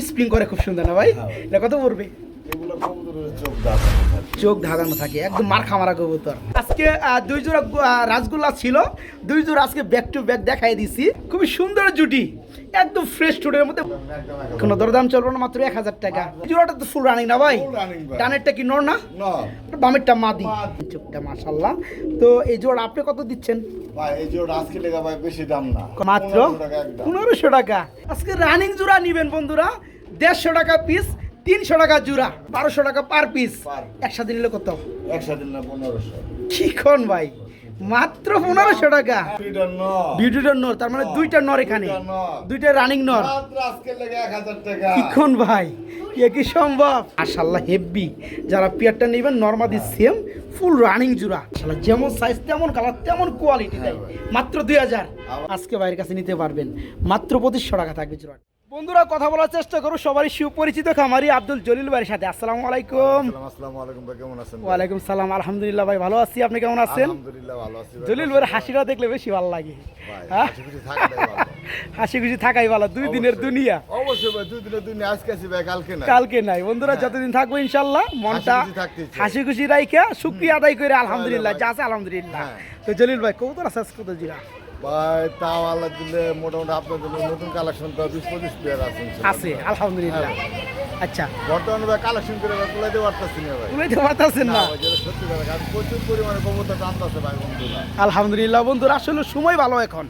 Spring করে খুব সুন্দর না ভাই হ্যাঁ। এটা কত পড়বে চোখ দাঁড়ানো থাকে। ধাঁধানো থাকে একদম মার খামারা কবুতর। আজকে দুই জোড়া আহ, রাসগোল্লা ছিল দুই জোড়া আজকে ব্যাক টু ব্যাক দেখাই দিছি। খুবই সুন্দর জুটি একদম ফ্রেশ টুডের মধ্যে। কোনো দরদাম চলবে না মাত্র এক হাজার টাকা। জোড়াটা তো ফুল রানিং না ভাই। ডানেরটা কি নর না? বামেরটা মাদি। চোখটা মাশাল্লাহ তো এই জোড়া আপনি কত দিচ্ছেন? মাত্র 1500 টাকা একদম। পনেরোশো টাকা। আজকে রানিং জোড়া নিবেন বন্ধুরা দেড়শো টাকা পিস তিনশো টাকা জোড়া বারোশো টাকা পার পিস একসাথে নিলে কত? একসাথে না পনেরোশো। কি ভাই? মাত্র পনেরোশো টাকা। বিউটিটার নর। তার মানে দুইটা নর এখানে। দুইটা রানিং নর। কিক্ষণ ভাই? এ কি সম্ভব? আশাল্লাহ হেভি যারা পেয়ারটা নেবেন নর্মাদি সেম ফুল রানিং জুড়া। আশাল্লাহ যেমন সাইজ তেমন কালার তেমন কোয়ালিটি দেয় মাত্র দুই হাজার। আজকে বাইরের কাছে নিতে পারবেন। মাত্র পঁচিশশো টাকা থাকবে জোড়া বন্ধুরা কথা বলার চেষ্টা করো। সবারই সুপরিচিত খামারি আব্দুল জলিল ভাইয়ের সাথে। আসসালামু আলাইকুম। আসসালামু আলাইকুম ভাই কেমন আছেন ভাই? ওয়ালাইকুম সালাম আলহামদুলিল্লাহ ভাই ভালো আছি। আপনি কেমন আছেন? আলহামদুলিল্লাহ ভালো আছি জলিল ভাইয়ের হাসিটা দেখলে বেশি ভালো লাগে। ভাই, হ্যাঁ? হাসি খুশি থাকাই ভালো দুই দিনের দুনিয়া। অবশ্যই ভাই দুই দিনের দুই আজকে আছি ভাই কালকে না কালকে নাই। বন্ধুরা যতদিন থাকব ইনশাল্লাহ মনটা। হাসি খুশি রাইখা শুক্রিয়া আদায় করে আলহামদুলিল্লাহ যা আছে আলহামদুলিল্লাহ। হ্যাঁ। তো জলিল ভাই কবুতর আছে কত জিরা? ভাই তাও আল্লাহ দিলে মোটামুটি আপনার জন্য নতুন কালেকশন তো বিশ পঁচিশ প্লেয়ার আছে আলহামদুলিল্লাহ। আচ্ছা। বর্তমানে ভাই কালেকশন করে ভাই তুলাইতে পারতেছি না ভাই। তুলাইতে পারতেছেন না? সত্যি কথা প্রচুর পরিমাণে কবুতর আনতেছে ভাই বন্ধুরা। আলহামদুলিল্লাহ বন্ধুরা আসলে সময় ভালো এখন।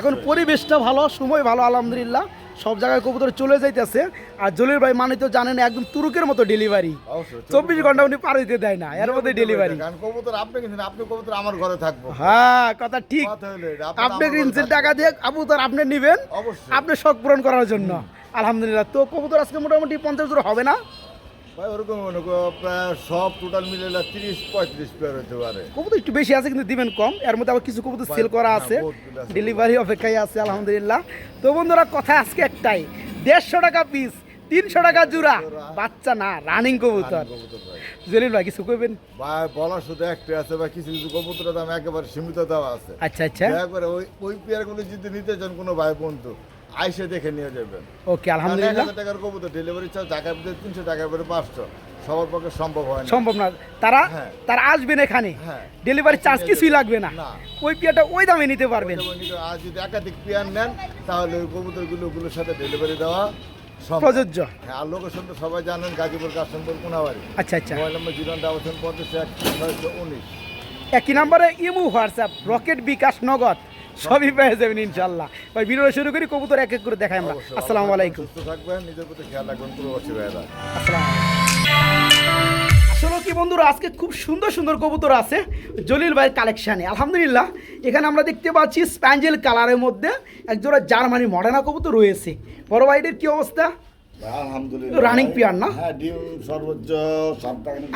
এখন পরিবেশটা ভালো সময় ভালো আলহামদুলিল্লাহ। সব জায়গায় কবুতর চলে যাইতেছে। আর জলিল ভাই মানে তো জানেন একদম তুরুকের মতো ডেলিভারি চব্বিশ ঘণ্টা। উনি পার হইতে দেয় না এর মধ্যে ডেলিভারি কবুতর আপনি কিনছেন আপনি কবুতর আমার ঘরে থাকব। হ্যাঁ কথা ঠিক। আপনি কিনছেন টাকা দিয়ে কবুতর আপনি নিবেন। আপনি শখ পূরণ করার জন্য। আলহামদুলিল্লাহ তো কবুতর আজকে মোটামুটি পঞ্চাশ জোর হবে না? ওরকম মনে করো প্রায় সব টোটাল মিলে তিরিশ পঁয়ত্রিশ পেয়ার হতে পারে। কবুতর একটু বেশি আছে কিন্তু দিবেন কম। এর মধ্যে আবার কিছু কবুতর সেল করা আছে। ডেলিভারি অপেক্ষায় আছে আলহামদুলিল্লাহ। তো বন্ধুরা কথা আজকে একটাই। দেড়শো টাকা পিস তিনশো টাকা জোড়া। বাচ্চা না রানিং কবুতর। জলিল ভাই কিছু কইবেন? ভাই বলার শুধু একটা আছে বা কিছু কিছু কবুতরের দাম একেবারে সীমিত দেওয়া আছে। আচ্ছা আচ্ছা। করে ওই ওই পেয়ারগুলো যদি নিতে চান কোনো ভাই বন্ধু আইসে দেখে নিয়ে যাবেন। ওকে এক আলহামদুলিল্লাহ। হাজার টাকার কবুতর ডেলিভারি চার্জ ঢাকার ভিতরে তিনশো টাকার ভিতরে পাঁচশো। সবার পক্ষে সম্ভব হয় সম্ভব না। তারা হ্যাঁ। তারা আসবেন এখানে। হ্যাঁ। ডেলিভারি চার্জ কিছুই লাগবে না। ওই পিয়াটা ওই দামে নিতে পারবেন। আর যদি একাধিক পেয়ার নেন তাহলে ওই কবুতরগুলো ওগুলোর সাথে ডেলিভারি দেওয়া। প্রযোজ্য। হ্যাঁ আর লোকেশন তো সবাই জানেন গাজীপুর কাশনপুর কোনাবাড়ি। আচ্ছা আচ্ছা। মোবাইল নম্বর জিরো ডাবল পঞ্চাশ এক ছয়শো উনিশ। একই নম্বরে ইমু হোয়াটসঅ্যাপ রকেট বিকাশ নগদ। সবই পেয়ে যাবেন ইনশাল্লাহ ভাই ভিডিও শুরু করি কবুতর এক এক করে দেখাই আমরা। আসসালামু আলাইকুম। সুস্থ থাকবেন নিজের প্রতি খেয়াল রাখবেন প্রবাসী ভাইয়েরা আসসালামু আসলে কি বন্ধুরা আজকে খুব সুন্দর সুন্দর কবুতর আছে জলিল ভাইয়ের কালেকশানে। আলহামদুলিল্লাহ এখানে আমরা দেখতে পাচ্ছি স্প্যাঞ্জেল কালারের মধ্যে একজোড়া জার্মানি মডার্না কবুতর রয়েছে। বড় ভাইদের কী অবস্থা? আলহামদুলিল্লাহ। পেয়ার না? হ্যাঁ ডিম সর্বোচ্চ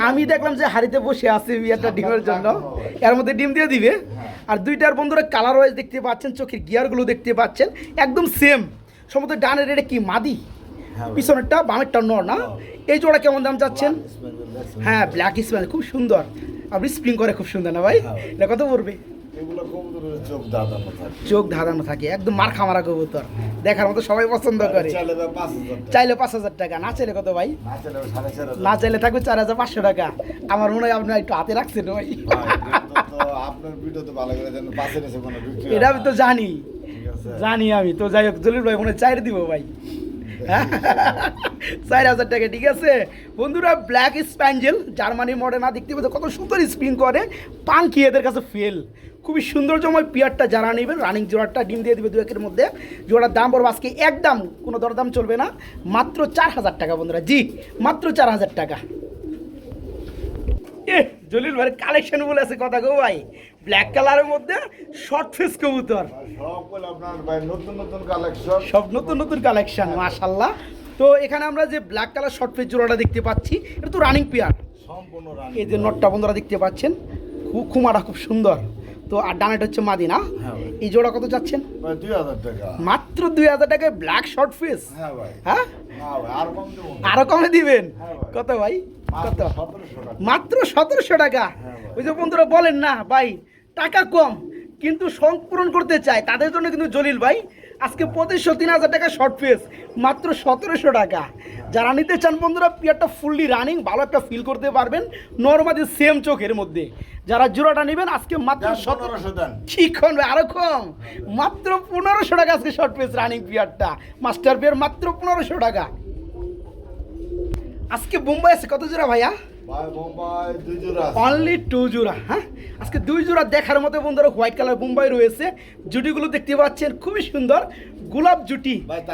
আমি দেখলাম যে হাড়িতে বসে আছে বিয়ারটা ডিমের জন্য। এর মধ্যে ডিম দিয়ে দিবে। আর দুইটার বন্ধুরা কালার ওয়াইজ দেখতে পাচ্ছেন চোখের গিয়ারগুলো দেখতে পাচ্ছেন একদম সেম সমস্ত ডানের এটা কি মাদি? হ্যাঁ। পিছনেরটা বামেরটা নর না? এই জোড়া কেমন দাম চাচ্ছেন? হ্যাঁ ব্ল্যাক স্প্যান খুব সুন্দর। আপনি স্প্রিং করে খুব সুন্দর না ভাই? হ্যাঁ। এটা কত পড়বে? চোখ ধাঁধানো থাকে। একদম মার খামারা কবুতর। দেখার মতো সবাই পছন্দ করে। চাইলে পাঁচ হাজার টাকা। না চাইলে কত ভাই? না চাইলে থাকবে চার হাজার পাঁচশো টাকা। আমার মনে হয় আপনার একটু হাতে রাখছেন ভাই। এটা আমি তো জানি। জানি আমি। তো যাই হোক জলিল ভাই মনে চাইরে দিব ভাই? চার হাজার টাকা, ঠিক আছে? বন্ধুরা ব্ল্যাক স্প্যাঞ্জেল জার্মানি মডেল না দেখতে পাচ্ছে, কত সুন্দর স্পিন করে। পাঙ্কি এদের কাছে ফেল খুবই সৌন্দর্যময় পিয়ারটা যারা নেবেন রানিং জোড়াটা ডিম দিয়ে দিবে দু একের মধ্যে। জোড়ার দাম পড়বে আজকে একদম, কোনো দরদাম চলবে না। মাত্র চার হাজার টাকা বন্ধুরা, জি, মাত্র চার হাজার টাকা। এ জলিল ভাই কালেকশন বলে আছে কথা গো ভাই। ব্ল্যাক কালারের মধ্যে শর্ট ফেস কবুতর। আপনার ভাই নতুন নতুন কালেকশন সব নতুন নতুন কালেকশন মাশাল্লাহ তো এখানে আমরা যে ব্ল্যাক কালার শর্ট পেজ জোড়াটা দেখতে পাচ্ছি এটা তো রানিং পেয়ার সম্পূর্ণ এই যে নটটা বন্ধুরা দেখতে পাচ্ছেন খু- খুমাটা খুব সুন্দর। তো আর ডানেটা হচ্ছে মাদিনা। হ্যাঁ ভাই। এই জোড়া কত চাচ্ছেন? দুই হাজার টাকা। মাত্র দুই হাজার টাকায় ব্ল্যাক শর্ট ফেস হ্যাঁ হ্যাঁ? না আর কম দিবেন? হ্যাঁ। কত ভাই? কত? মাত্র সতেরোশো টাকা। হ্যাঁ। ওই যে বন্ধুরা বলেন না ভাই টাকা কম কিন্তু শখ পূরণ করতে চায় তাদের জন্য কিন্তু জলিল ভাই আজকে পঁচিশশো তিন হাজার টাকা শর্ট পেস মাত্র সতেরোশো টাকা। যারা নিতে চান বন্ধুরা পিয়ারটা ফুললি রানিং ভালো একটা ফিল করতে পারবেন নর্মালি সেম চোখের মধ্যে। যারা জোড়াটা নেবেন আজকে মাত্র সতেরোশো দেন। আরও কম? মাত্র পনেরোশো টাকা আজকে শর্ট পেস রানিং পিয়ারটা। মাস্টার পিয়ার মাত্র পনেরোশো টাকা। আজকে বোম্বাই আছে কত জোড়া ভাইয়া। অনলি টু জোড়া হ্যাঁ? আজকে দুই জোড়া দেখার মতো বন্ধুরা হোয়াইট কালার বোম্বাই রয়েছে। জুটিগুলো দেখতে পাচ্ছেন খুবই সুন্দর। গোলাপ জুটি। এটা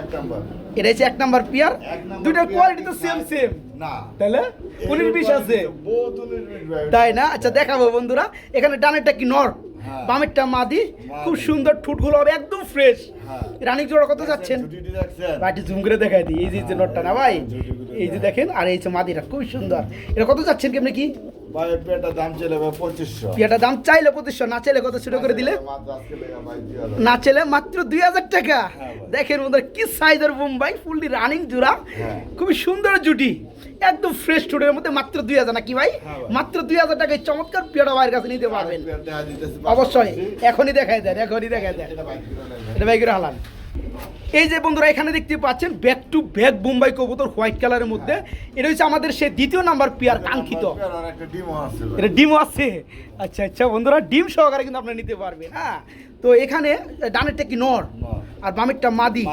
এক নাম্বার। এটা হচ্ছে এক নাম্বার পিয়ার। দুইটার কোয়ালিটি তো সেম সেম না। তাহলে উনিশ বিশ আছে। তাই না? আচ্ছা দেখাবো বন্ধুরা। এখানে ডানেরটা কি নর। বামেরটা মাদি। খুব সুন্দর ঠুটগুলো হবে একদম ফ্রেশ হ্যাঁ। রানিক জোড়া কত যাচ্ছেন? বাটি জুম করে দেখাই দিই। এই যে এই যে নটটা না ভাই? এই যে দেখেন আর এই যে মাদিটা খুব সুন্দর। এটা কত যাচ্ছেন কেমনি কি? ভাই পেটা দাম চলে ভাই পঁচিশশো। পিয়াটা দাম চাইলে পঁচিশশো না চাইলে কত ছোট করে দিলে? মাত্র আজকে লেগা ভাই দুই হাজার। না চাইলে মাত্র দুই হাজার টাকা। হ্যাঁ দেখেন বন্ধুরা কি সাইজের বোম্বাই ফুললি রানিং জোড়া। হ্যাঁ। খুবই সুন্দর জুটি। একদম ফ্রেশ টুডের মধ্যে মাত্র দুই হাজার নাকি ভাই? মাত্র দুই হাজার টাকায় চমৎকার পিয়াটা ভাইয়ের কাছে নিতে পারবেন। অবশ্যই এখনই দেখাই দেন এখনই দেখাই দেন। এটা ভাই হালান। এই যে বন্ধুরা এখানে দেখতে পাচ্ছেন ব্যাক টু ব্যাক বোম্বাই কবুতর হোয়াইট কালারের মধ্যে। এটা হচ্ছে আমাদের সেই দ্বিতীয় নাম্বার পিয়ার কাঙ্ক্ষিত। এটা ডিমও আছে। আচ্ছা আচ্ছা বন্ধুরা ডিম সহকারে কিন্তু আপনারা নিতে পারবেন। হ্যাঁ তো এখানে ডানেরটা কি নর। আর বামেরটা মাদি।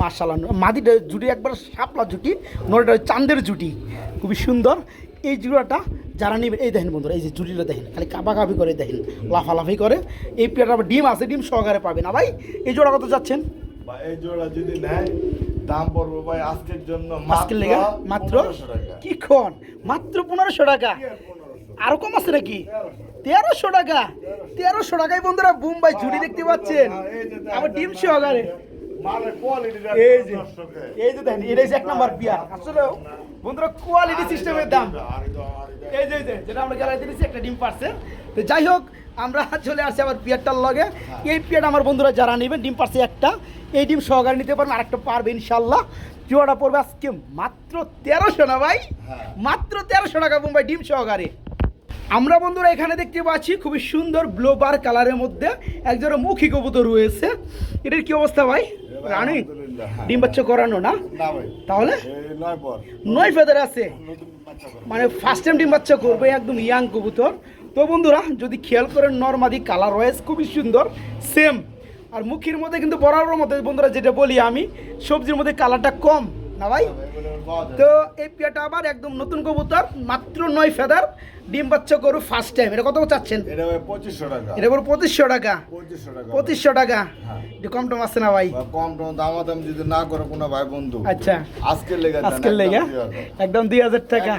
মার্শাল্লাহ মাদিটা জুটি একবার সাপলা জুটি নরটা চান্দের জুটি। খুবই সুন্দর। এই জুড়াটা যারা নেবে এই দেখেন বন্ধুরা এই যে জুটিটা দেখেন খালি কাবাকাবি করে দেখেন লাফালাফি করে। এই পেয়ারটা আবার ডিম আছে ডিম সহকারে পাবে না ভাই। এই জোড়া কত যাচ্ছেন ভাই এই জোড়া যদি নেয় দাম পড়বে ভাই আজকের জন্য আজকের লেগে? মাত্র? কি খন মাত্র পনেরোশো টাকা? আর 1500? আরও কম আছে নাকি? তেরোশো। টাকা? তেরোশো। টাকায় বন্ধুরা বুম্বাই ঝুড়ি দেখতে পাচ্ছেন? আবার ডিম সহকারে মালের কোয়ালিটিটা এই যে এই যে দেখেন এটা এক নাম্বার বিয়ার আসলে বন্ধুরা কোয়ালিটি সিস্টেমের দাম। এই যে যেটা আমরা একটা ডিম তো যাই হোক আমরা চলে আসছি আবার পিয়ারটার লগে। এই পিয়ার আমার বন্ধুরা যারা নেবেন ডিম পারছে একটা। এই ডিম সহকারে নিতে পারবেন আরেকটা পারবে ইনশাল্লাহ জোড়াটা পড়বে আজকে মাত্র তেরোশো না ভাই? হ্যাঁ। মাত্র তেরোশো টাকা বোম্বাই ডিম সহকারে। আমরা বন্ধুরা এখানে দেখতে পাচ্ছি খুবই সুন্দর ব্লোবার কালারের মধ্যে একজোড়া মুখী কবুতর রয়েছে। এটার কি অবস্থা ভাই? রানি? হ্যাঁ। ডিম বাচ্চা করানো না? তাহলে? নয় ফেদার আছে। মানে ফার্স্ট টাইম ডিম বাচ্চা করবে একদম ইয়াং কবুতর। তো বন্ধুরা যদি খেয়াল করেন নর্মাদি কালার রয়েছে খুবই সুন্দর সেম আর মুখের মধ্যে কিন্তু বরাবর মধ্যে বন্ধুরা যেটা বলি আমি সবজির মধ্যে কালারটা কম না ভাই। তো এই পিয়াটা আবার একদম নতুন কবুতর মাত্র নয় ফেদার ডিম বাচ্চা করু ফার্স্ট টাইম এটা কত চাচ্ছেন? এটা বড় পঁচিশশো টাকা। পঁচিশশো টাকা। হ্যাঁ। একটু কম টম আছে না ভাই? কম টম দামাদাম যদি না করে কোনো ভাই বন্ধু। আচ্ছা। আজকের লেগে আজকের লেগে? একদম দুই হাজার। টাকা।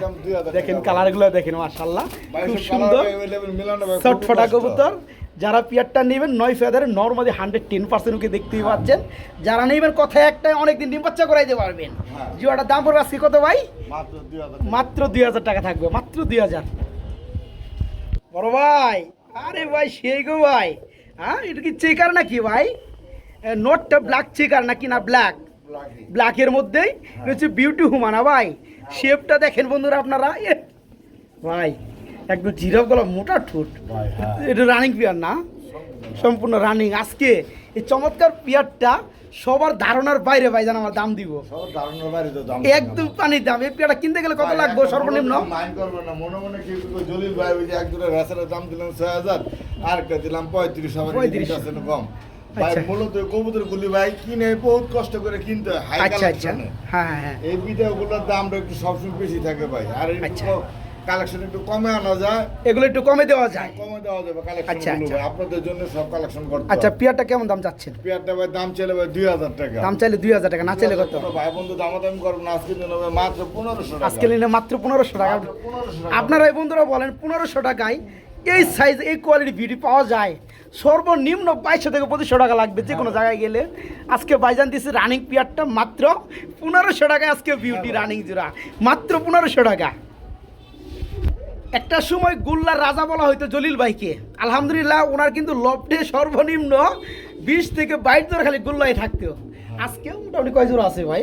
দেখেন। কালারগুলো দেখেন মাশাল্লাহ খুব সুন্দর colour available মিলানো ভাই, শর্ট খুবই ফটা কবুতর। যারা পিয়ারটা নেবেন নয় ফেদারে normally hundred ten percent okay দেখতেই পাচ্ছেন। যারা নেবেন কথায় একটাই অনেকদিন ডিম বাচ্চা করাইতে পারবেন। হ্যাঁ। জিওটার দাম পড়বে আজকে কত ভাই? মাত্র দুই হাজার টাকা। থাকবে মাত্র দুই হাজার। বড় ভাই আরে ভাই সেই গো ভাই। হ্যাঁ এটা কি চেকার নাকি ভাই? নোটটা ব্ল্যাক চেকার নাকি না ব্ল্যাক। ব্ল্যাকের মধ্যেই এটা হচ্ছে বিউটি হুমানা ভাই। শেপটা দেখেন বন্ধুরা আপনারা। ভাই। একদম জিরো গলা মোটা ঠোঁট। হ্যাঁ। এটা রানিং পিয়ার না? সম্পূর্ণ রানিং আজকে এই চমৎকার পিয়ারটা সবার ধারণার বাইরে ভাই জান আমার দাম দিব। একদম পানির দাম। এই পিয়ারটা কিনতে গেলে কত লাগবে? সর্বনিম্ন? মনে মনে মাইন্ড করবেন না। মনে মনে কি জলিল ভাই ওই যে এক দুটো রেসারের দাম দিলাম ছয় হাজার আর একটা দিলাম পঁয়ত্রিশ হাজার 35 আছে না কম। ভাই আচ্ছা। মূলত কবুতর গুলি ভাই কিনে বহুত কষ্ট করে কিনতে হয়। আচ্ছা আচ্ছা। হ্যাঁ হ্যাঁ। এই দামটা একটু সবসময় বেশি থাকে ভাই। আর আচ্ছা। কালেকশন একটু কমে আনা যায়। এগুলো একটু কমে দেওয়া যায়। কমে দেওয়া যাবে কালেকশন আচ্ছা, আচ্ছা। আপনাদের জন্য সব কালেকশন করতে আচ্ছা পিয়ারটা কেমন দাম চাচ্ছেন? পেয়ারটা ভাই দাম চলে ভাই দুই হাজার টাকা। দাম চাইলে দুই হাজার টাকা না চাইলে কত? ভাই বন্ধু দামাদামি করব না। আজকে ভাই মাত্র পনেরোশো টাকা। আজকে নিলে মাত্র পনেরোশো টাকা। 1500 টাকা। আপনারা এই বন্ধুরা বলেন পনেরোশো টাকায় এই সাইজ এই কোয়ালিটি ভিডি পাওয়া যায়। সর্বনিম্ন বাইশশো থেকে পঁচিশশো টাকা লাগবে যে কোনো জায়গায় গেলে। আজকে বাইজান দিচ্ছে রানিং পিয়ারটা মাত্র পনেরোশো টাকায় আজকে বিউটি রানিং জোড়া। মাত্র পনেরোশো টাকা। একটা সময় গুল্লার রাজা বলা হয়তো জলিল ভাইকে। আলহামদুলিল্লাহ ওনার কিন্তু লফটে সর্বনিম্ন বিশ থেকে বাইশ ধরে খালি গুল্লাই থাকতো। আজকে মোটামুটি কয় জোড়া আছে ভাই।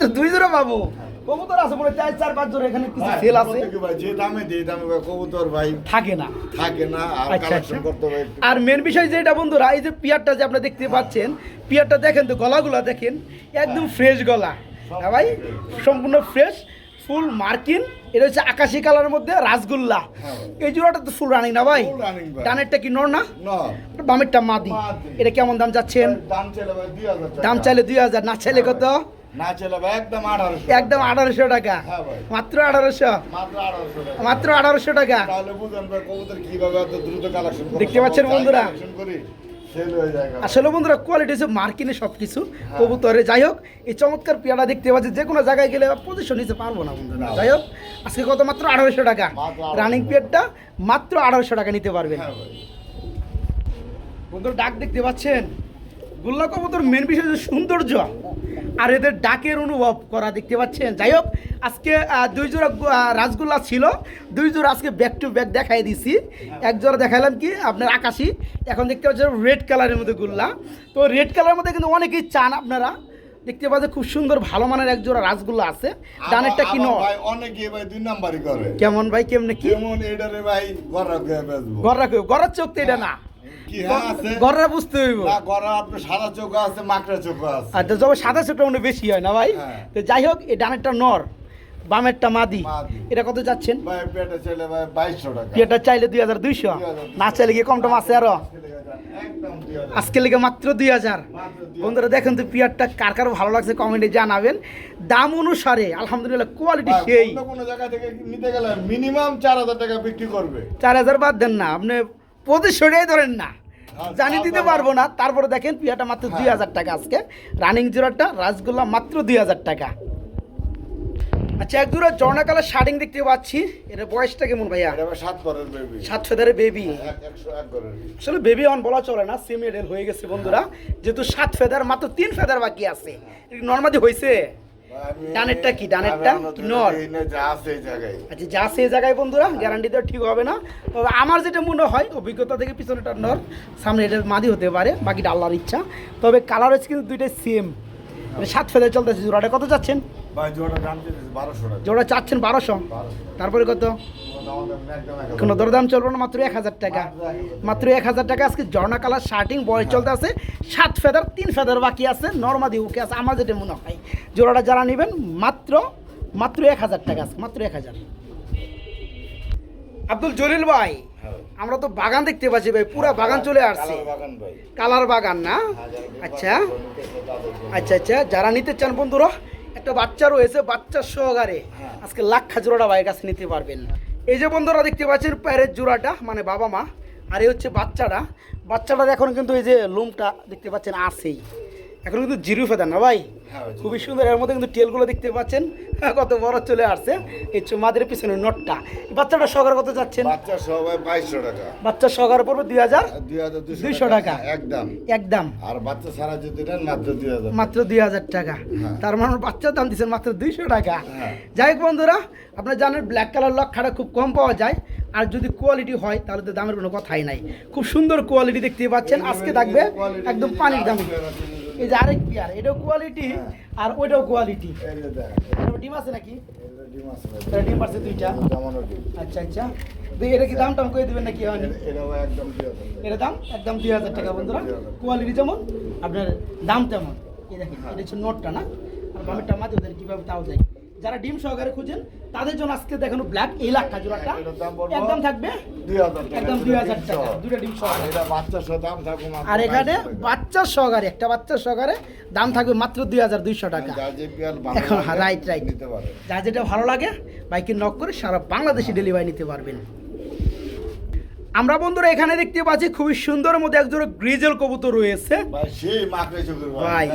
তো দুই জোড়া পাবো কবুতর আছে মনে চার চার পাঁচ জোড়া এখানে কিছু সেল আছে? যে দামে দিই দামে কবুতর ভাই। থাকে না। থাকে না আর আচ্ছা, কালেকশন আচ্ছা। করতে হবে আর মেন বিষয় যেটা বন্ধুরা এই যে পিয়ারটা যে আপনারা দেখতে পাচ্ছেন পিয়ারটা দেখেন তো গলাগুলা দেখেন একদম ফ্রেশ গলা। হ্যাঁ ভাই? সম্পূর্ণ ফ্রেশ ফুল মার্কিন এটা হচ্ছে আকাশি কালারের মধ্যে রাসগোল্লা। হ্যাঁ। এই জোড়াটা তো ফুল রানিং না ভাই। ডানেরটা কি নর না? বামেরটা মাদি। এটা কেমন দাম যাচ্ছেন? দাম চাইলে দুই হাজার না চাইলে কত? ভাই। একদম আঠারোশো। টাকা। হ্যাঁ মাত্র আঠারোশো? মাত্র আঠারোশো টাকা। দেখতে পাচ্ছেন বন্ধুরা? হয়ে আসলে বন্ধুরা কোয়ালিটি হচ্ছে মার্কিনে সব কিছু কবুতরে যাই হোক এই চমৎকার পেয়ারা দেখতে পাচ্ছি যে কোনো জায়গায় গেলে পজিশন নিতে পারব না বন্ধুরা। যাই হোক আজকে কত মাত্র? আঠারোশো টাকা। রানিং পেয়ারটা মাত্র আঠারোশো টাকা নিতে পারবেন। হ্যাঁ বন্ধুরা ডাক দেখতে পাচ্ছেন? গোল্লা কবুতর মেন বিষয় সৌন্দর্য। আর এদের ডাকের অনুভব করা দেখতে পাচ্ছেন। যাই হোক আজকে দুই জোড়া রাসগোল্লা ছিল। দুই জোড়া আজকে ব্যাক টু ব্যাক দেখাই দিছি। এক জোড়া দেখালাম কি? আপনার আকাশি। এখন দেখতে পাচ্ছেন রেড কালারের মধ্যে গোল্লা। তো রেড কালারের মধ্যে কিন্তু অনেকেই চান আপনারা। দেখতে পাচ্ছেন খুব সুন্দর ভালো মানের এক জোড়া রাসগোল্লা আছে। ডানেরটা কি নয়? অনেকে ভাই দুই নাম্বারই করে। কেমন ভাই কেমনে কি? যেমন এটারে ভাই গড়া গড় চোখ তো এটা না। কি হ্যাঁ বুঝতে হইব। না গড়া আপনার সাদা চোখ আছে মাকড়া চোখ আছে। যবে সাদা চোখটা মনে বেশি হয় না ভাই? হ্যাঁ। তো যাই হোক এই ডানেরটা নর বামেরটা মাদি। এটা কত যাচ্ছেন? ভাই পেটে চাইলে দুই হাজার দুইশো। 2200 না চাইলে কি কম টম আছে আরও। আজকে লেগে মাত্র দুই হাজার। বন্ধুরা দেখেন তো পিয়ারটা কার কার ভালো লাগছে কমেন্টে জানাবেন। দাম অনুসারে আলহামদুলিল্লাহ কোয়ালিটি সেই। কোনো জায়গা থেকে নিতে গেলে মিনিমাম চার হাজার টাকা বিক্রি করবে। চার হাজার বাদ দেন না আপনি প্রতিশোটাই ধরেন না। হ্যাঁ, জানি দিতে পারব না। তারপরে দেখেন পিয়াটা মাত্র দুই হাজার টাকা আজকে। রানিং জোড়াটা রাসগোল্লা মাত্র দুই হাজার টাকা। আচ্ছা এক জোড়া জর্ণাকালার শার্টিং দেখতে পাচ্ছি। এটা বয়সটা কেমন ভাইয়া? সাত বেবি ফেদারের বেবি এক করে আসলে বেবি অন বলা চলে না সেমি এডেল হয়ে গেছে বন্ধুরা। যেহেতু সাত ফেদার মাত্র তিন ফেদার বাকি আছে। নর্মাদি হয়েছে ডানেরটা কি? ডানেরটা? নর? আচ্ছা যা সেই জায়গায় বন্ধুরা গ্যারান্টি দেওয়া ঠিক হবে না। তবে আমার যেটা মনে হয় অভিজ্ঞতা থেকে পিছনেটা নর সামনে এটা মাদি হতে পারে বাকিটা আল্লাহর ইচ্ছা। তবে কালার হচ্ছে কিন্তু দুইটাই সেম সাত ফেলে চলতেছে জোড়াটা। কত চাচ্ছেন? জোড়া চাচ্ছেন বারোশো? তারপরে কত? কোনো দরদাম চলবে না মাত্র এক হাজার টাকা। মাত্র এক হাজার টাকা। আজকে ঝর্ণা কালার শার্টিং বয়স চলতে আছে। সাত ফেদার তিন ফেদার বাকি আছে। নর্মাদি ওকে আছে। আমার যেটা মনে হয় জোড়াটা যারা নেবেন মাত্র মাত্র এক হাজার টাকা আছে। মাত্র এক হাজার। আব্দুল জলিল ভাই আমরা তো বাগান দেখতে পাচ্ছি ভাই। পুরা বাগান চলে আসছে। কালার বাগান না? আচ্ছা। আচ্ছা আচ্ছা। যারা নিতে চান বন্ধুরা একটা বাচ্চা রয়েছে বাচ্চার সহকারে আজকে লাক্ষা জোড়াটা ভাইয়ের কাছে নিতে পারবেন। এই যে বন্ধুরা দেখতে পাচ্ছেন প্যারের জোড়াটা মানে বাবা মা আর এই হচ্ছে বাচ্চাটা। বাচ্চাটা এখন কিন্তু এই যে লুমটা দেখতে পাচ্ছেন আছেই। এখন কিন্তু জিরো ফেদা না ভাই? হ্যাঁ, খুবই সুন্দর এর মধ্যে কিন্তু টেলগুলো দেখতে পাচ্ছেন। কত বড় চলে আসছে। এই মাদের পিছনে নটটা। বাচ্চাটা সহকারে কত যাচ্ছেন? বাচ্চা সবাই বাইশশো টাকা। বাচ্চার সহকারে পড়বে দুই হাজার দুই দুইশো টাকা। একদম। একদম। আর বাচ্চা সারা যদি মাত্র দুই হাজার মাত্র দুই হাজার টাকা। হ্যাঁ। তার মানে বাচ্চার দাম দিচ্ছেন মাত্র দুইশো টাকা। হ্যাঁ। যাই হোক বন্ধুরা আপনারা জানেন ব্ল্যাক কালার লক্ষাটা খুব কম পাওয়া যায়। আর যদি কোয়ালিটি হয় তাহলে তো দামের কোনো কথাই নাই। খুব সুন্দর কোয়ালিটি দেখতে পাচ্ছেন। আজকে থাকবে একদম পানির দাম। এই যে আরেক পেয়ার এটাও কোয়ালিটি হ্যাঁ। আর ওইটাও কোয়ালিটি ডিম আছে নাকি? ডিম আছে দুইটা? আচ্ছা আচ্ছা। দুই এটা কি দাম টাম করে দেবেন নাকি হয়নি? এটা- দাম? একদম দুই হাজার টাকা বন্ধুরা। কোয়ালিটি যেমন আপনার দাম তেমন। এই দেখেন এটা হচ্ছে নোটটা না? আর বামেরটা মাঝে ওদের কীভাবে তাও যায় যারা ডিম সহকারে খুঁজেন তাদের জন্য আজকে দেখানো ব্ল্যাক এই লাখ জোড়াটা একদম থাকবে দুই হাজার টাকা। একদম দুটো 2000 ডিম টাকা, সহ। দুটো ডিম সহ। আর বাচ্চা এখানে বাচ্চার সহকারে একটা বাচ্চার সহকারে দাম থাকবে মাত্র দুই হাজার দুইশো টাকা পেয়ার ভালো এখন হ্যাঁ. নিতে পারে। যা যেটা ভালো লাগে বাইকে নক করে সারা বাংলাদেশে ডেলিভারি নিতে পারবেন আমরা বন্ধুরা এখানে দেখতে পাচ্ছি খুবই সুন্দর মধ্যে একজোড়া গ্রিজেল কবুতর রয়েছে ভাই,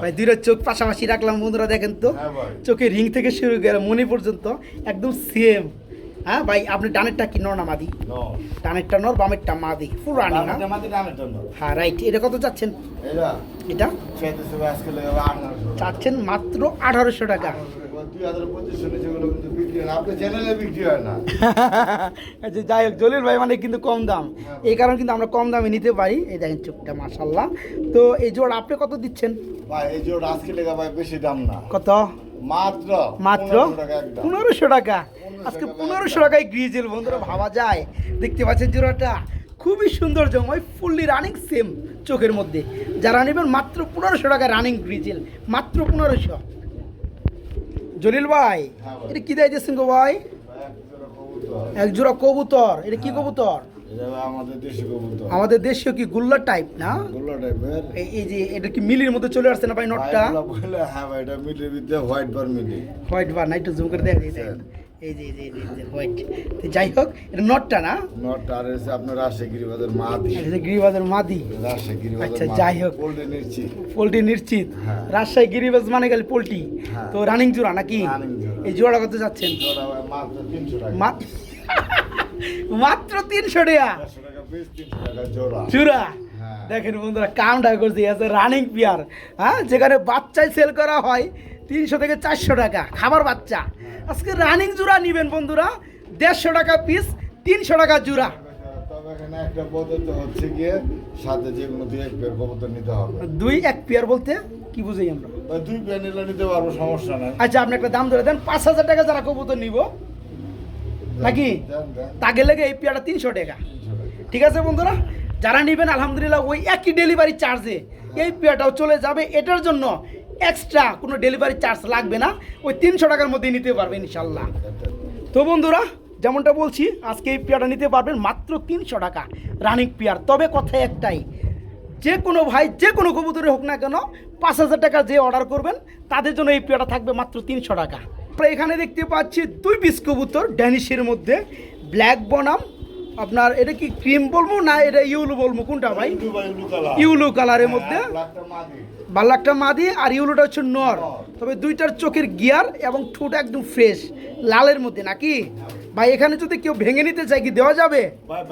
ভাই, দুইটা চোখ পাশাপাশি রাখলাম বন্ধুরা দেখেন তো। হ্যাঁ চোখে রিং থেকে শুরু করে মনে পর্যন্ত একদম সেম হ্যাঁ ভাই আপনি ডানেরটা কি নর না মাদি. ডানেরটা নর বামেরটা মাদি ফুল রানি না। হ্যাঁ রাইট এটা কত চাচ্ছেন? এটা? এটা? চাইতেছে ভাই আজকে লেগে যাবে 1800 টাকা। চাচ্ছেন মাত্র আঠারোশো টাকা। হয় হয় আচ্ছা যাই হোক জলিল ভাই মানে কিন্তু কম দাম। এই কারণে কিন্তু আমরা কম দামে নিতে পারি। এই দেখেন চোখটা মাশাল্লাহ তো এই জোড়া আপনি কত দিচ্ছেন? ভাই এই জোড় আজকে লেগা ভাই বেশি দাম না। কত? মাত্র মাত্র 1500 টাকা একদম। পনেরোশো টাকা। আজকে পনেরোশো টাকায় গ্রিজেল বন্ধুরা ভাবা যায়। দেখতে পাচ্ছেন জোড়াটা? খুবই সুন্দর জময় ফুললি রানিং সেম চোখের মধ্যে। যারা নেবেন মাত্র পনেরোশো টাকা রানিং গ্রিজেল মাত্র পনেরোশো। জলিল ভাই হ্যাঁ এটা কি দেয় দিয়েছেন গো ভাই? এক জোড়া কবুতর। এটা কি কবুতর? আমাদের দেশি দেশীয় কি গুল্লা টাইপ না? গোল্লা টাইপের এই যে এটা কি মিলির মধ্যে চলে আসছে না ভাই নটটা হ্যাঁ ভাই এটা মিলির ভিতরে হোয়াইট বার মিলি। হোয়াইট বার না একটু জুম করে দেখ এই দেখেন। এই যে এই যে হোয়াইট তো যাই হোক এটা নটটা না? নট আর এসে আপনার গিরিবাজার মাদি। এটা যে গিরিবাজার মাদি। গিরিবাজার আচ্ছা, যাই হোক। পোল্ট্রি পোলট্রি নিশ্চিত। হ্যাঁ। রাজশাহী গিরিবাজ মানে গেলে পোলট্রি। হ্যাঁ। তো রানিং জোড়া নাকি? এই জোড়া কত যাচ্ছেন? মাত্র তিনশো টাকা। জোড়া। চূড়া। দেখেন বন্ধুরা কামটা করছি রানিং পিয়ার হ্যাঁ? যেখানে বাচ্চায় সেল করা হয় তিনশো থেকে চারশো টাকা খাবার বাচ্চা। আজকে রানিং জোড়া নিবেন বন্ধুরা দেড়শো টাকা পিস তিনশো টাকা জোড়া দুই এক পেয়ার বলতে কি বুঝি আমরা? দুই পেয়ার নিলে নিতে পারব সমস্যা নাই। আচ্ছা আপনি একটা দাম ধরে দেন পাঁচ হাজার টাকা যারা কবুতর নিব। নাকি? তাকে লেগে এই পেয়ারটা তিনশো টাকা। 300 টাকা। ঠিক আছে বন্ধুরা? যারা নেবেন আলহামদুলিল্লাহ ওই একই ডেলিভারি চার্জে এই পেয়ারটাও চলে যাবে এটার জন্য এক্সট্রা কোনো ডেলিভারি চার্জ লাগবে না, ওই তিনশো টাকার মধ্যে নিতে পারবেন ইনশাল্লাহ। তো বন্ধুরা, যেমনটা বলছি, আজকে এই পেয়ারটা নিতে পারবেন মাত্র তিনশো টাকা রানিং পেয়ার। তবে কথা একটাই, যে কোনো ভাই, যে কোনো কবুতরে হোক না কেন, পাঁচ হাজার টাকা যে অর্ডার করবেন, তাদের জন্য এই পেয়ারটা থাকবে মাত্র তিনশো টাকা। এখানে দেখতে পাচ্ছি দুই পিস কবুতর ড্যানিশের মধ্যে ব্ল্যাক বনাম আপনার এটা কি ক্রিম বলব না এটা ইউলু বলব? কোনটা ভাই? ইউলু কালারের মধ্যে। হ্যাঁ। বাল্লাকটা মাদি। আর ইউলুটা হচ্ছে নর। তবে দুইটার চোখের গিয়ার এবং ঠোঁট একদম ফ্রেশ লালের মধ্যে নাকি? ভাই এখানে যদি কেউ ভেঙে নিতে চায় কি দেওয়া যাবে?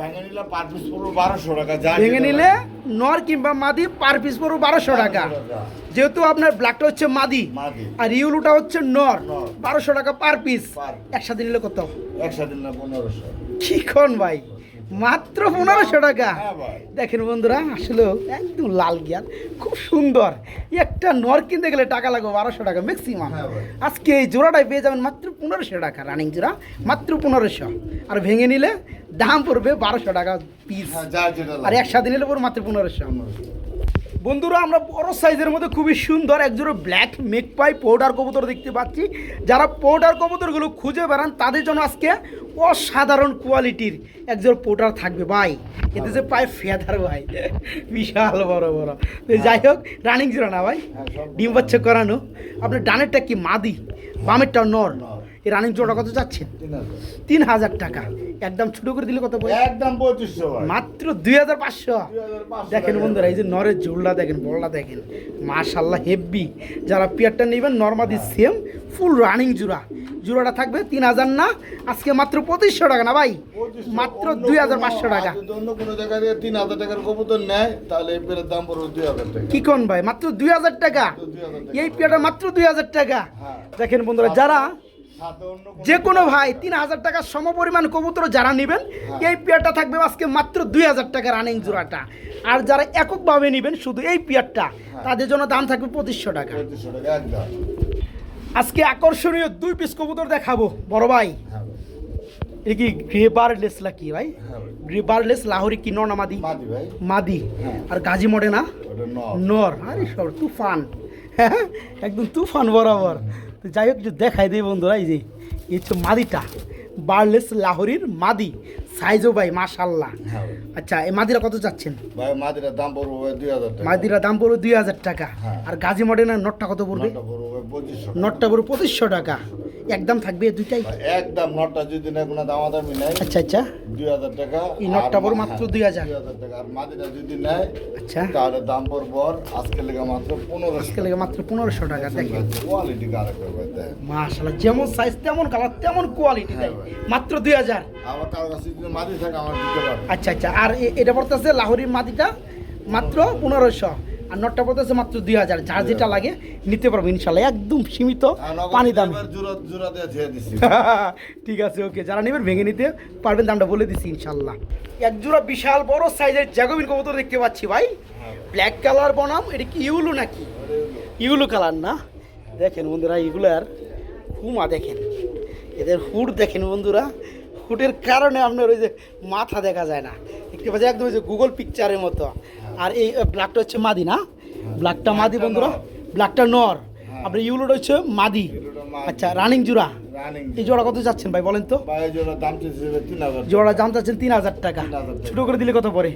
ভেঙে নিলে per piece পড়বে 1200 টাকা, যা ভেঙে যেটা নিলে লাগে। নর কিংবা মাদি পার পিস পড়ো বারোশো টাকা। যেহেতু আপনার ব্ল্যাকটা হচ্ছে মাদি। আর ইউলুটা হচ্ছে নর। বারোশো টাকা পার পিস একসাথে নিলে কত? একসাথে নিলে 1500 কি খন ভাই? মাত্র পনেরোশো টাকা। দেখেন বন্ধুরা আসলে একদম লাল গিয়ার খুব সুন্দর। একটা নর কিনতে গেলে টাকা লাগবে বারোশো টাকা ম্যাক্সিমাম আজকে এই জোড়াটাই পেয়ে যাবেন মাত্র পনেরোশো টাকা রানিং জোড়া মাত্র পনেরোশো। আর ভেঙে নিলে দাম পড়বে বারোশো টাকা পিস হ্যাঁ, আর একসাথে নিলে পড়বে মাত্র পনেরোশো। বন্ধুরা আমরা বড় সাইজের মধ্যে খুবই সুন্দর একজোড়া ব্ল্যাক মেকপাই পাউডার কবুতর দেখতে পাচ্ছি। যারা পাউডার কবুতরগুলো খুঁজে বেড়ান তাদের জন্য আজকে অসাধারণ কোয়ালিটির একজন পোটার থাকবে ভাই। এতে যে পায়ে ফেদার ভাই বিশাল বড় বড়। যাই হোক রানিং জোড়া না ভাই? হ্যাঁ, ডিম বাচ্চা করানো। আপনার ডানেরটা কি মাদি? বামেরটা নর। নর। এই রানিং জোড়া কত 3000 তিন হাজার টাকা। একদম ছোট করে দিলে কত একদম 2500 ভাই। মাত্র দুই হাজার পাঁচশো দেখেন বন্ধুরা এই যে নরের ঝোলটা দেখেন বড়লা দেখেন মাশাল্লাহ হেভি যারা পিয়ারটা নেবেন নর্মাদি সেম ফুল রানিং জুড়া। জুড়াটা থাকবে তিন হাজার না আজকে মাত্র পঁচিশশো টাকা না ভাই? মাত্র দুই হাজার পাঁচশো টাকা। অন্য কোনো জায়গা থেকে 3000 টাকার কবুতর নেয় তাহলে এই পেয়ারের দাম পড়বে 2000 টাকা। কি কোন ভাই? মাত্র দুই হাজার টাকা। এই পিয়ারটা মাত্র দুই হাজার টাকা। হ্যাঁ। দেখেন বন্ধুরা যারা যে কোনো ভাই তিন হাজার টাকা সমপরিমাণ কবুতর যারা নেবেন হ্যাঁ। এই পেয়ারটা থাকবে আজকে মাত্র দুই হাজার টাকা রানিং জোড়াটা। আর যারা এককভাবে নেবেন শুধু এই পেয়ারটা হ্যাঁ। তাদের জন্য দাম থাকবে পঁচিশশো টাকা। 2500 টাকা একদম। আজকে আকর্ষণীয় দুই পিস কবুতর দেখাবো বড় ভাই। হ্যাঁ। এ কি গ্রে বার্ডলেস কি ভাই? হ্যাঁ ভাই। গ্রে লাহোরি কি নর না মাদি? মাদি হ্যাঁ। আর গাজী মডে না? নর। নর। আরে সব তুফান। হ্যাঁ একদম তুফান বরাবর। তো যাই হোক কিছু দেখাই দিই বন্ধুরা, এই যে, এই হচ্ছে মাদিটা, বার্লেস লাহোরির মাদি। সাইজও ভাই মাশাল্লাহ হ্যাঁ আচ্ছা এই মাদিরা কত যাচ্ছেন ভাই মাদিরার দাম পড়বে ভাই 2000 টাকা। মাদিরা দাম পড়বে দুই হাজার টাকা। হ্যাঁ। আর গাজী মডেলের নটটা কত পড়বে? নটটা পড়বে 2500 টাকা। পঁচিশশো টাকা। একদম থাকবে এই দুইটাই? একদম নটটা যদি না কোনো দামাদামি নাই। আচ্ছা আচ্ছা। 2000 টাকা। এই নটটা পড়বে মাত্র হ্যাঁ, 2000 2000 টাকা। আর মাদিরা যদি নেয় আচ্ছা। তাহলে দাম পড়বে আজকে লেগে মাত্র 1500 আজকে লেগে মাত্র পনেরোশো টাকা দেখেন। কোয়ালিটি কারে করবে মাশাল্লাহ যেমন সাইজ তেমন কালার তেমন কোয়ালিটি হ্যাঁ ভাই। মাত্র দুই হাজার। আমার কাছে যদি থাকে আমার দিতে পারবে আচ্ছা আচ্ছা আর এটা পড়তেছে লাহোরির মাটিটা মাত্র পনেরোশো আর নটটা পড়তেছে মাত্র দুই হাজার যার যেটা লাগে নিতে পারব ইনশাল্লাহ একদম সীমিত পানি দামে। ঠিক আছে ওকে যারা নেবেন ভেঙে নিতে পারবেন দামটা বলে দিচ্ছি ইনশাল্লাহ। এক জোড়া বিশাল বড় সাইজের জ্যাগোবিন কবুতর দেখতে পাচ্ছি ভাই। ব্ল্যাক কালার বনাম এটা কি ইউলু নাকি? ইউলু কালার না? দেখেন বন্ধুরা এগুলার হুমা দেখেন। এদের হুড দেখেন বন্ধুরা হুডের কারণে আপনার ওই যে মাথা দেখা যায় না। দেখতে পাচ্ছি একদম ওই যে গুগল পিকচারের মতো। আর এই ব্ল্যাকটা হচ্ছে মাদি না? ব্ল্যাকটা মাদি বন্ধুরা। ব্ল্যাকটা নর। হ্যাঁ। আপনার ইউলোটা হচ্ছে মাদি। আচ্ছা রানিং জোড়া। এই জোড়া। কত যাচ্ছেন ভাই বলেন তো? জোড়া দাম চাচ্ছেন তিন হাজার টাকা। 3,000 ছোট করে দিলে কত পড়ে?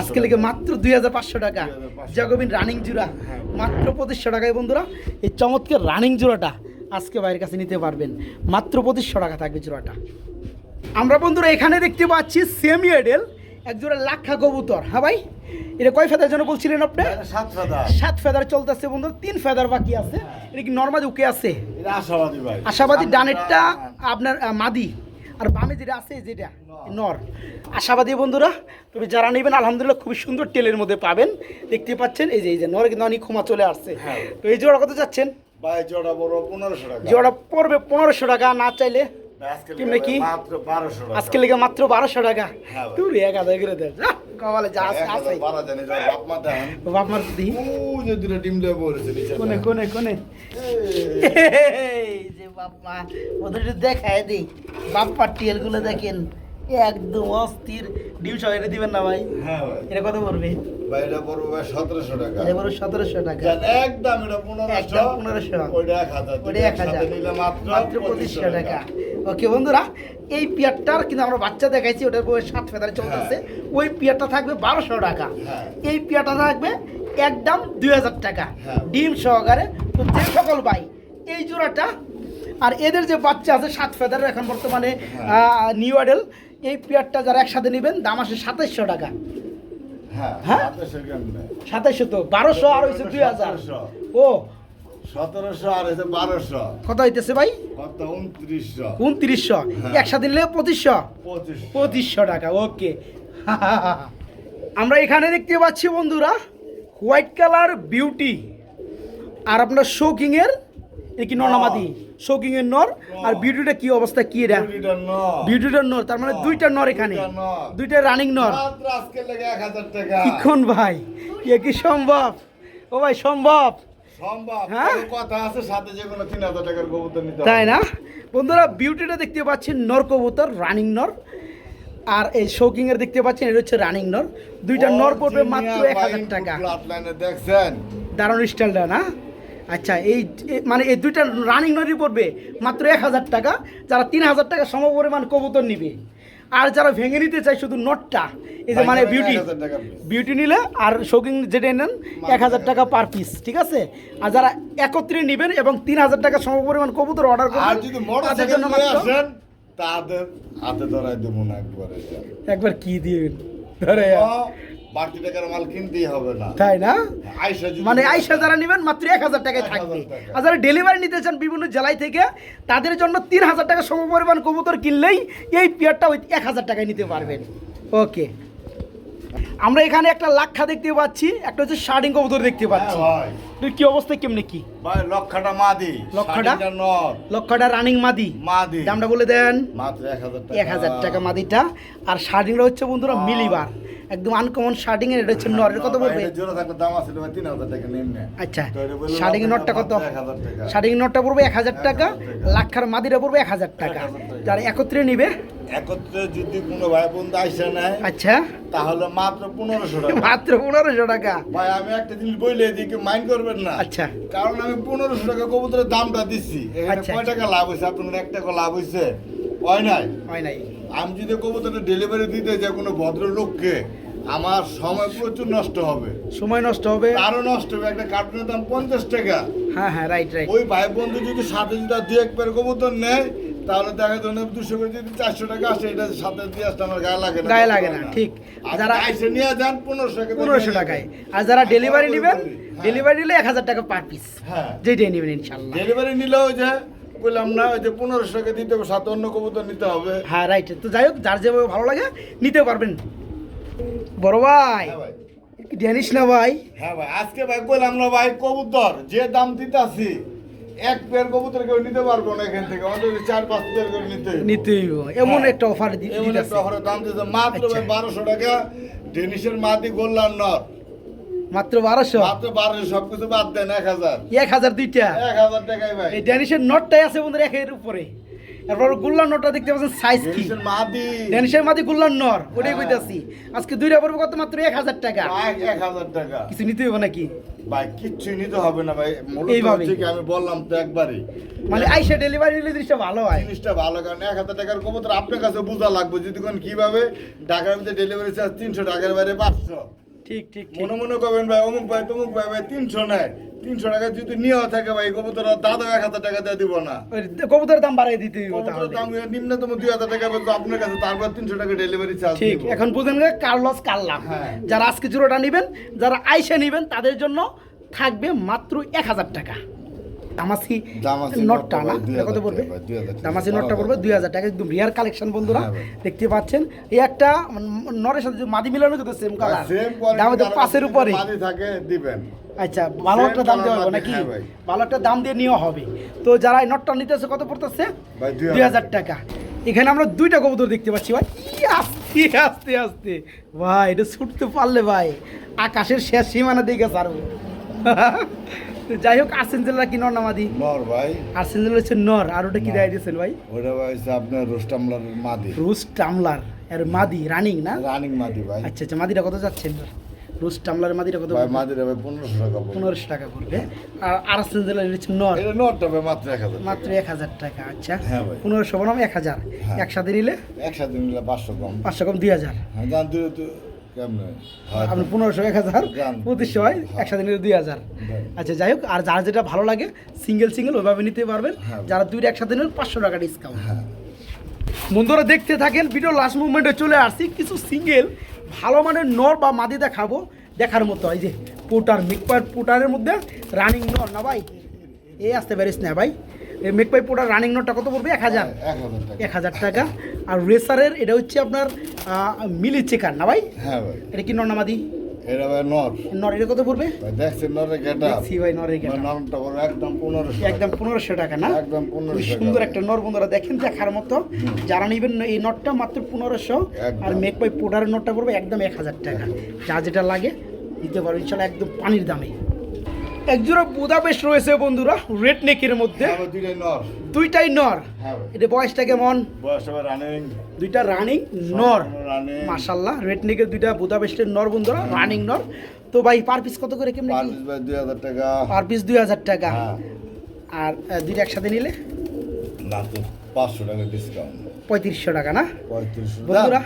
আজকে লেগে মাত্র দুই হাজার পাঁচশো টাকা। 2500 জাগোবিন রানিং জোড়া। হ্যাঁ। মাত্র পঁচিশশো টাকায় বন্ধুরা এই চমৎকার রানিং জোড়াটা। আজকে বাইরের কাছে নিতে পারবেন। মাত্র পঁচিশশো টাকা থাকবে জোড়াটা। আমরা বন্ধুরা এখানে দেখতে পাচ্ছি সেমি এডেল এক জোড়া লাক্ষা কবুতর। হ্যাঁ ভাই? এটা কয় ফেদার জন্য বলছিলেন আপনি? সাত সাদা সাত ফেদার চলতেছে বন্ধুরা তিন ফেদার বাকি আছে। এটা কি নর্মাল উকে আছে? আশাবাদী ভাই। আশাবাদী ডানেরটা আপনার মাদি। আর বামে যেটা আছে যেটা? নর। আশাবাদী বন্ধুরা তবে যারা নেবেন আলহামদুলিল্লাহ খুবই সুন্দর টেলের মধ্যে পাবেন। দেখতে পাচ্ছেন এই যে এই যে নর কিন্তু অনেক ক্ষমা চলে আসছে। হ্যাঁ। তো এই জোড়া কত যাচ্ছেন? ভাই জোড়া বড় পনেরোশো টাকা। জোড়া পড়বে পনেরোশো টাকা না চাইলে কেমনে কি? আজকে লেগে মাত্র বারোশো টাকা। হ্যাঁ তুই এক হাজার করে দেন যা আছে বাপ মার দুটো ডিম দিয়ে কোনে কোনে কোনে? ওদের দেখায় দেখেন। একদম অস্থির। ডিম সহ এটা দিবেন না ভাই? হ্যাঁ ভাই। এটা কত পড়বে? ভাই এটা পড়বে ভাই সতেরোশো টাকা। এটা পড়বে সতেরোশো টাকা। একদম এটা পনেরোশো। 1500 ওইটা এক হাজার ওটা এক হাজার। মাত্র মাত্র পঁচিশশো টাকা। ওকে বন্ধুরা এই পিয়ারটার কিন্তু আমরা বাচ্চা দেখাইছি ওটার বয়স সাত ফেদারে চলতেছে। ওই পিয়ারটা থাকবে বারোশো টাকা। হ্যাঁ। এই পিয়ারটা থাকবে একদম দুই হাজার টাকা। হ্যাঁ। ডিম সহকারে। তো যে সকল ভাই এই জোড়াটা আর এদের যে বাচ্চা আছে সাত ফেদারের এখন বর্তমানে হ্যাঁ। নিউ আডেল এই পিয়ারটা যারা একসাথে নেবেন দাম আসে সাতাইশশো টাকা। হ্যাঁ হ্যাঁ? সাতাইশশো তো বারোশো আর হয়েছে দুই হাজার। ও। সতেরোশো আর হয়েছে বারোশো। কত হইতেছে ভাই? কত? উনত্রিশশো। উনত্রিশশো। হ্যাঁ। একসাথে নিলে পঁচিশশো। পঁচিশশো। টাকা ওকে। আমরা এখানে দেখতে পাচ্ছি বন্ধুরা হোয়াইট কালার বিউটি। আর আপনার শোকিংয়ের এ কি ননামাদি শোকিংয়ের নর? আর বিউটিটা কি অবস্থা? কি এটা। বিউটিটার নর। তার মানে দুইটা নর এখানে। দুইটা রানিং নর। কিক্ষণ ভাই এ কি সম্ভব? ও ভাই সম্ভব। সম্ভব? কথা আছে? সাথে যে কোনো তিন হাজার টাকার কবুতর নিতে তাই না? বন্ধুরা বিউটিটা দেখতে পাচ্ছেন নর কবুতর রানিং নর। আর এই শৌকিংয়ের দেখতে পাচ্ছেন এটা হচ্ছে রানিং নর। দুইটা নর পড়বে মাত্র এক হাজার টাকা। দেখছেন? দারুণ স্টাইলটা না? আচ্ছা এই মানে এই দুইটা রানিং নরই পড়বে মাত্র এক হাজার টাকা যারা তিন হাজার টাকা সম পরিমাণ কবুতর নিবে। আর যারা ভেঙে নিতে চায় শুধু নটটা এই যে মানে বিউটি 1000 টাকা বিউটি নিলে আর শৌকিং যেটা নেন এক হাজার টাকা পার পিস ঠিক আছে? আর যারা একত্রে নেবেন এবং তিন হাজার টাকা সম পরিমাণ কবুতর অর্ডার করবেন তাদের হাতে ধরাই দেবো না একবারে। একবার কি দিবেন ধরে? বাড়তি টাকার মাল কিনতেই হবে না। তাই না? মানে আইসা যারা নেবেন মাত্র এক হাজার টাকায় 1000 থাকবে। আর যারা ডেলিভারি নিতে চান বিভিন্ন জেলায় থেকে তাদের জন্য তিন হাজার টাকা সমপরিমাণ কবুতর কিনলেই এই পেয়ারটা ওই এক হাজার টাকায় নিতে পারবেন। ওকে আমরা এখানে একটা লাক্ষা দেখতে পাচ্ছি একটা হচ্ছে শার্ডিং কবুতর দেখতে হ্যাঁ পাচ্ছি। কি অবস্থা কেমনে কি? ভাই লক্ষাটা মাদি লক্ষাটা? নর। লক্ষটা রানিং মাদি। মাদি। দামটা বলে দেন। মাত্র এক হাজার টাকা। মাদিটা। আর শার্ডিংটা হচ্ছে বন্ধুরা মিলিবার। একদম আনকমন শার্ডিং এর এটা হচ্ছে নরের কত জোড়া থাকলে দাম আছে টাকা নিন আচ্ছা শার্টিং আপনাকে নোটটা কত? 1000 টাকা। শার্টিং নোটটা পড়বে এক হাজার টাকা 1000 টাকা। লাক্ষার মাদিটা পড়বে এক হাজার 1000 টাকা। যারা একত্রে নিবে একত্রে যদি কোনো ভাই বন্ধু আইসা নেয় আচ্ছা। তাহলে মাত্র পনেরোশো টাকা। মাত্র পনেরোশো টাকা? ভাই আমি একটা জিনিস বইলে এদিকে মাইন্ড করবেন না। আচ্ছা। কারণ আমি পনেরোশো টাকা কবুতরের দামটা দিচ্ছি এখানে আচ্ছা, কয় আচ্ছা। টাকা লাভ হয়েছে আপনার এক টাকা লাভ হয়েছে হয় নাই? হয় নাই। আমি যদি কবুতরের ডেলিভারি দিতে যাই কোনো ভদ্রলোককে আমার সময় প্রচুর নষ্ট হবে। সময় নষ্ট হবে? আরও নষ্ট হবে। একটা কার্টুনের দাম পঞ্চাশ টাকা। হ্যাঁ হ্যাঁ রাইট রাইট ওই ভাই বন্ধু যদি সাথে যদি দু এক পেয়ার কবুতর নেয় তাহলে দেখা যাবে দুশো করে যদি চারশো টাকা আসে এটা সাথে দিয়ে আসতে আমার গায়ে লাগে না গায়ে লাগে না, ঠিক। যারা- আইসে নিয়ে যান পনেরোশো টাকা পনেরোশো টাকায়। আর যারা ডেলিভারি নেবেন হ্যাঁ। ডেলিভারি নিলে এক হাজার টাকা পার পিস হ্যাঁ। যেটাই নেবেন ইনশাল্লাহ। ডেলিভারি নিলেও যে বললাম না ওই যে পনেরোশো টাকা দিতে হবে সাথে অন্য কবুতর নিতে হবে। হ্যাঁ রাইট তো যাই হোক যার যেভাবে ভালো লাগে নিতে পারবেন। বড় ভাই হ্যাঁ ভাই। জানিস না ভাই। হ্যাঁ ভাই আজকে ভাই বললাম না ভাই কবুতর যে দাম দিতাছি এক পেয়ার কবুতর কেউ নিতে পারব না এখান থেকে। অন্তত চার পাঁচ পেয়ার করে নিতে নিতেই এমন হ্যাঁ। একটা অফার এমন একটা অফারের দাম দিতে মাত্র আচ্ছা। বারোশো টাকা। ডেনিশের মাদি গোল্লার নর। মাত্র বারোশো? মাত্র বারোশো সবকিছু বাদ দেন এক হাজার। এক হাজার দুইটা? এক হাজার টাকাই ভাই। এই ডেনিশের নটটাই আছে বন্ধুরা একের উপরে। গুল্লার নটটা দেখতে পাচ্ছেন সাইজ কি? ড্যানিশের মাঝে গুল্লার নর ওটাই হ্যাঁ। কইতাছি। আজকে দুইটা পড়বে কত মাত্র এক হাজার টাকা। এক হাজার টাকা। কিছু নিতে হবে নাকি? ভাই কিচ্ছু নিতে হবে না ভাই। কি আমি বললাম তো একবারই। মানে আইসা ডেলিভারি নিলে জিনিসটা ভালো হয়। জিনিসটা ভালো কারণ এক হাজার টাকার কবুতর আপনার কাছে বোঝা লাগবে। যদি কোন কীভাবে ঢাকার মধ্যে ডেলিভারি চার্জ তিনশো টাকার বাইরে পাঁচশো। ঠিক ঠিক মনে মনে করবেন ভাই অমুক ভাই তমুক ভাই ভাই তিনশো নেয়। তিনশো টাকা যদি থাকে ভাই কবুতর দাদা এক হাজার টাকা দিয়ে দিব না। কবুতরের দাম বাড়াই দিতে কবুতরের দাম নিম্নতম দুই হাজার টাকা বলতো আপনার কাছে তারপর তিনশো টাকা ডেলিভারি চার্জ ঠিক এখন বুঝেন কার্লস কারলাম হ্যাঁ। যারা আজকে জুরোটা নেবেন যারা আইসে নেবেন তাদের জন্য থাকবে মাত্র এক হাজার টাকা। দামাসি নটটা না? কত পড়বে টাকা ভাই, 2000 টাকা। দামাসি নটটা পড়বে দুই হাজার টাকা। একদম রিয়ার কালেকশন বন্ধুরা হ্যাঁ দেখতে পাচ্ছেন। এই একটা নরের সাথে মাদি মিলানো কিন্তু সেম কালার দাম তো পাঁচের উপরে। থাকে দিবেন। আচ্ছা ভালো একটা দাম দেওয়া হবে নাকি? হ্যাঁ। ভালো একটা দাম দিয়ে নেওয়া হবে। তো যারা এই নটটা নিতেছে কত পড়তেছে? দুই হাজার টাকা। এখানে আমরা দুইটা কবুতর দেখতে পাচ্ছি ভাই। আস্তে আস্তে আস্তে। ভাই এটা ছুটতে পারলে ভাই আকাশের শেষ সীমানা দিকে ছাড়বো। তো যাই হোক আর্সেঞ্জেলরা কি নর নামাদি নর ভাই। আর্সেঞ্জেল হচ্ছে নর আর ওটা কি। দেয় দিয়েছেন ভাই? ওটা ভাই আপনার রোস্টামলার মাদি। রুস টামলার আর মাদি রানিং না? রানিং মাদি ভাই। আচ্ছা আচ্ছা মাদিটা কত যাচ্ছেন রুস টামলার মাদিটা কত ভাই মাদির ভাই পনেরোশো টাকা পড়বে। পনেরোশো টাকা পড়বে। আর আর্সেঞ্জেল হচ্ছে নর। এটা নটটা ভাই মাত্র এক হাজার মাত্র এক হাজার টাকা আচ্ছা। হ্যাঁ ভাই। পনেরোশো বনাম এক হাজার। হ্যাঁ। একসাথে নিলে? একসাথে নিলে পাঁচশো কম। পাঁচশো কম দুই হাজার। হ্যাঁ জান তুই তো কেমন আপনি পনেরোশো এক হাজার। পঁচিশশো হয় একসাথে নিলে দুই হাজার। আচ্ছা যাই হোক আর যার যেটা ভালো লাগে সিঙ্গেল সিঙ্গেল ওইভাবে নিতে পারবেন। হ্যাঁ। যারা দুইটা একসাথে নেন পাঁচশো টাকা ডিসকাউন্ট হ্যাঁ। বন্ধুরা দেখতে থাকেন ভিডিও লাস্ট মুভমেন্টে চলে আসছি। কিছু সিঙ্গেল ভালো মানের নর বা মাদি দেখাবো দেখার মতো। এই যে পোটার মিকপার পোটারের মধ্যে রানিং নর। না ভাই এই আসতে পারিস না ভাই। মেকপাই পোটার রানিং নরটা কত পড়বে? এক হাজার। এক হাজার টাকা। আর রেসারের এটা হচ্ছে আপনার মিলি চেকার না ভাই? হ্যাঁ ভাই। এটা কি নর নামাদি এটা ভাই নর। নর এটা কত পড়বে? ভাই নরের গেটা দেখছি ভাই নরের গেটা নরমটা বড় একদম একদম টাকা না? একদম খুব 1500 সুন্দর একটা নর বন্ধুরা দেখেন দেখার মতো। যারা নেবেন এই নটটা মাত্র পনেরোশো। আর মেক পাই পোডারের নটটা পড়বে একদম এক হাজার টাকা। যা যেটা লাগে নিতে পারো একদম পানির দামে। একজোড়া বুদাপেস্ট রয়েছে বন্ধুরা রেড নেকের মধ্যে। হ্যাঁ দুইটাই নর। হ্যাঁ এটা বয়সটা কেমন? দুইটা রানিং নর। মাশাল্লাহ রেড নেকের দুইটা বুদাপেস্টের নর বন্ধুরা রানিং নর। তো ভাই পার পিস কত করে কেমন পার পিস দুই হাজার টাকা। পার পিস দুই হাজার টাকা। হ্যাঁ। আর দুইটা একসাথে নিলে? না তো পাঁচশো টাকা ডিসকাউন্ট পঁয়ত্রিশশো টাকা না? বন্ধুরা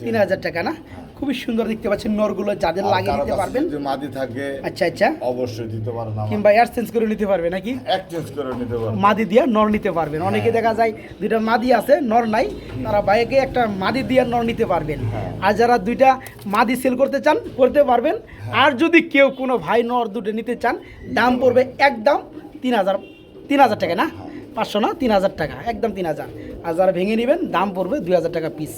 তিন হাজার টাকা। না? খুবই সুন্দর দেখতে পাচ্ছেন নরগুলো যাদের লাগিয়ে নিতে পারবেন। যদি মাদি থাকে আচ্ছা আচ্ছা। অবশ্যই দিতে পারেন আমার কিংবা এক্সচেঞ্জ করে নিতে পারবে নাকি? এক্সচেঞ্জ করে নিতে পারেন মাদি দিয়া নর নিতে পারবেন। অনেকে দেখা যায় দুইটা মাদি আছে নর নাই তারা বাইকে একটা মাদি দিয়া নর নিতে পারবেন। হ্যাঁ। আর যারা দুইটা মাদি সেল করতে চান করতে পারবেন। আর যদি কেউ কোনো ভাই নর দুটো নিতে চান দাম পড়বে একদম তিন হাজার তিন হাজার টাকা না? পাঁচশো না? তিন হাজার টাকা। একদম তিন হাজার। আর যারা ভেঙে নেবেন দাম পড়বে দুই হাজার টাকা পিস